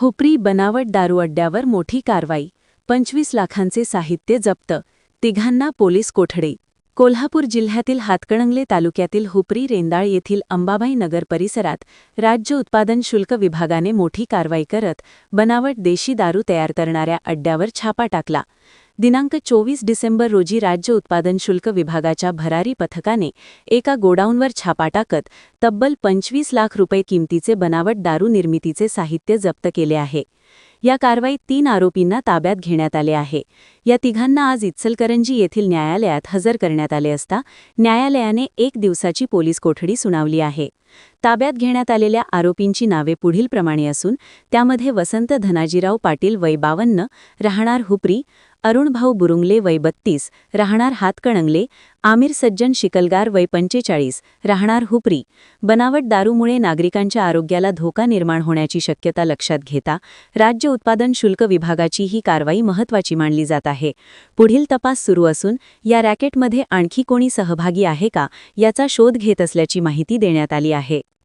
हो हुपरी बनावट दारू अड्ड्यावर मोठी कारवाई. पंचवीस लाखांचे साहित्य जप्त. तिघांना पोलीस कोठडे. कोल्हापूर जिल्ह्यातील हातकणंगले तालुक्यातील हो हुपरी रेंदाळ येथील अंबाबाई नगर परिसरात राज्य उत्पादन शुल्क विभागाने मोठी कारवाई करत बनावट देशी दारू तयार करणाऱ्या अड्ड्यावर छापा टाकला. दिनांक चोवीस डिसेंबर रोजी राज्य उत्पादन शुल्क विभागाच्या भरारी पथकाने एका गोडाऊनवर छापा टाकत तब्बल पंचवीस लाख रुपये किमतीचे बनावट दारू निर्मितीचे साहित्य जप्त केले आहे. या कारवाईत तीन आरोपींना ताब्यात घेण्यात आले आहे. या तिघांना आज इचलकरंजी येथील न्यायालयात हजर करण्यात आले असता न्यायालयाने एक दिवसाची पोलीस कोठडी सुनावली आहे. ताब्यात घेण्यात आलेल्या आरोपींची नावे पुढीलप्रमाणे असून त्यामध्ये वसंत धनाजीराव पाटील वय बावन्न राहणार हुपरी अरुणभाऊ बुरुंगले वय बत्तीस राहणार हातकणंगले आमिर सज्जन शिकलगार वय पंचेचाळीस राहणार हुपरी. बनावट दारूमुळे नागरिकांच्या आरोग्याला धोका निर्माण होण्याची शक्यता लक्षात घेता राज्य उत्पादन शुल्क विभागाची ही कारवाई महत्त्वाची मानली जात आहे. पुढील तपास सुरू असून या रॅकेटमध्ये आणखी कोणी सहभागी आहे का याचा शोध घेत असल्याची माहिती देण्यात आली आहे.